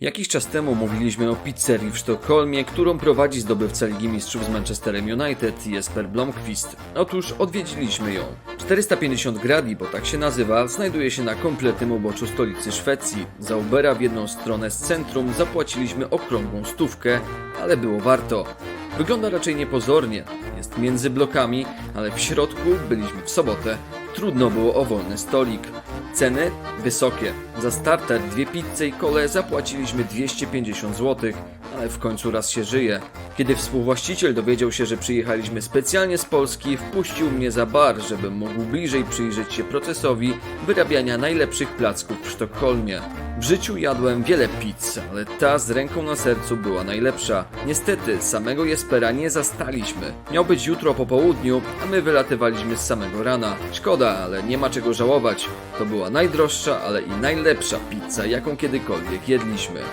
Jakiś czas temu mówiliśmy o pizzerii w Sztokholmie, którą prowadzi zdobywca Ligi Mistrzów z Manchesterem United, Jesper Blomqvist. Otóż odwiedziliśmy ją. 450 gradi, bo tak się nazywa, znajduje się na kompletnym uboczu stolicy Szwecji. Za Ubera w jedną stronę z centrum zapłaciliśmy okrągłą stówkę, ale było warto. Wygląda raczej niepozornie, jest między blokami, ale w środku byliśmy w sobotę. Trudno było o wolny stolik. Ceny wysokie. Za starter, dwie pizze i kole zapłaciliśmy 250 zł, ale w końcu raz się żyje. Kiedy współwłaściciel dowiedział się, że przyjechaliśmy specjalnie z Polski, wpuścił mnie za bar, żebym mógł bliżej przyjrzeć się procesowi wyrabiania najlepszych placków w Sztokholmie. W życiu jadłem wiele pizz, ale ta z ręką na sercu była najlepsza. Niestety, samego Jespera nie zastaliśmy. Miał być jutro po południu, a my wylatywaliśmy z samego rana. Szkoda, ale nie ma czego żałować. To była najdroższa, ale i najlepsza pizza, jaką kiedykolwiek jedliśmy.